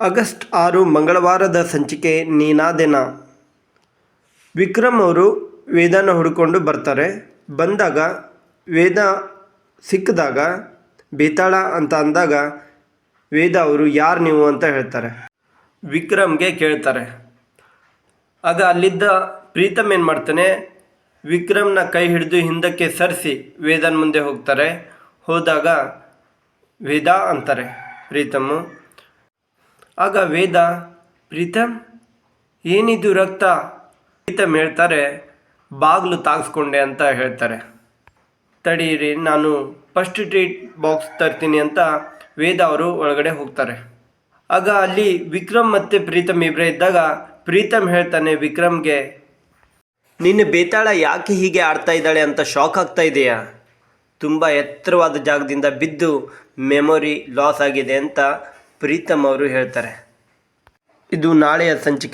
August ಆರು ಮಂಗಳವಾರದ ಸಂಚಿಕೆ ನೀನಾದೆನಾ ವಿಕ್ರಮ್ ಅವರು ವೇದಾನ ಹುಡ್ಕೊಂಡು ಬರ್ತಾರೆ. ಬಂದಾಗ ವೇದ ಸಿಕ್ಕಿದಾಗ, ಬೇತಾಳ ಅಂತ ಅಂದಾಗ ವೇದ ಅವರು ಯಾರು ನೀವು ಅಂತ ಹೇಳ್ತಾರೆ. ವಿಕ್ರಮ್ಗೆ ಕೇಳ್ತಾರೆ. ಆಗ ಅಲ್ಲಿದ್ದ ಪ್ರೀತಮ್ ಏನು ಮಾಡ್ತಾನೆ, ವಿಕ್ರಮ್ನ ಕೈ ಹಿಡಿದು ಹಿಂದಕ್ಕೆ ಸರಿಸಿ ವೇದನ ಮುಂದೆ ಹೋಗ್ತಾರೆ. ಹೋದಾಗ ವೇದ ಅಂತಾರೆ ಪ್ರೀತಮ್ಮು ಆಗ ವೇದ ಪ್ರೀತಮ್ ಏನಿದು ರಕ್ತ? ಪ್ರೀತಮ್ ಹೇಳ್ತಾರೆ, ಬಾಗಿಲು ತಾಗಿಸ್ಕೊಂಡೆ ಅಂತ ಹೇಳ್ತಾರೆ. ತಡೀರಿ, ನಾನು ಫಸ್ಟ್ ಟ್ರೀಟ್ ಬಾಕ್ಸ್ ತರ್ತೀನಿ ಅಂತ ವೇದ ಅವರು ಒಳಗಡೆ ಹೋಗ್ತಾರೆ. ಆಗ ಅಲ್ಲಿ ವಿಕ್ರಮ್ ಮತ್ತು ಪ್ರೀತಮ್ ಇಬ್ಬರೇ ಇದ್ದಾಗ ಪ್ರೀತಮ್ ಹೇಳ್ತಾನೆ ವಿಕ್ರಮ್ಗೆ, ನಿನ್ನ ಬೇತಾಳ ಯಾಕೆ ಹೀಗೆ ಆಡ್ತಾ ಇದ್ದಾಳೆ ಅಂತ ಶಾಕ್ ಆಗ್ತಾ ಇದೆಯಾ? ತುಂಬ ಎತ್ತರವಾದ ಜಾಗದಿಂದ ಬಿದ್ದು ಮೆಮೊರಿ ಲಾಸ್ ಆಗಿದೆ ಅಂತ ಪ್ರೀತಮ್ ಅವರು ಹೇಳ್ತಾರೆ. ಇದು ನಾಳೆಯ ಸಂಚಿಕೆ.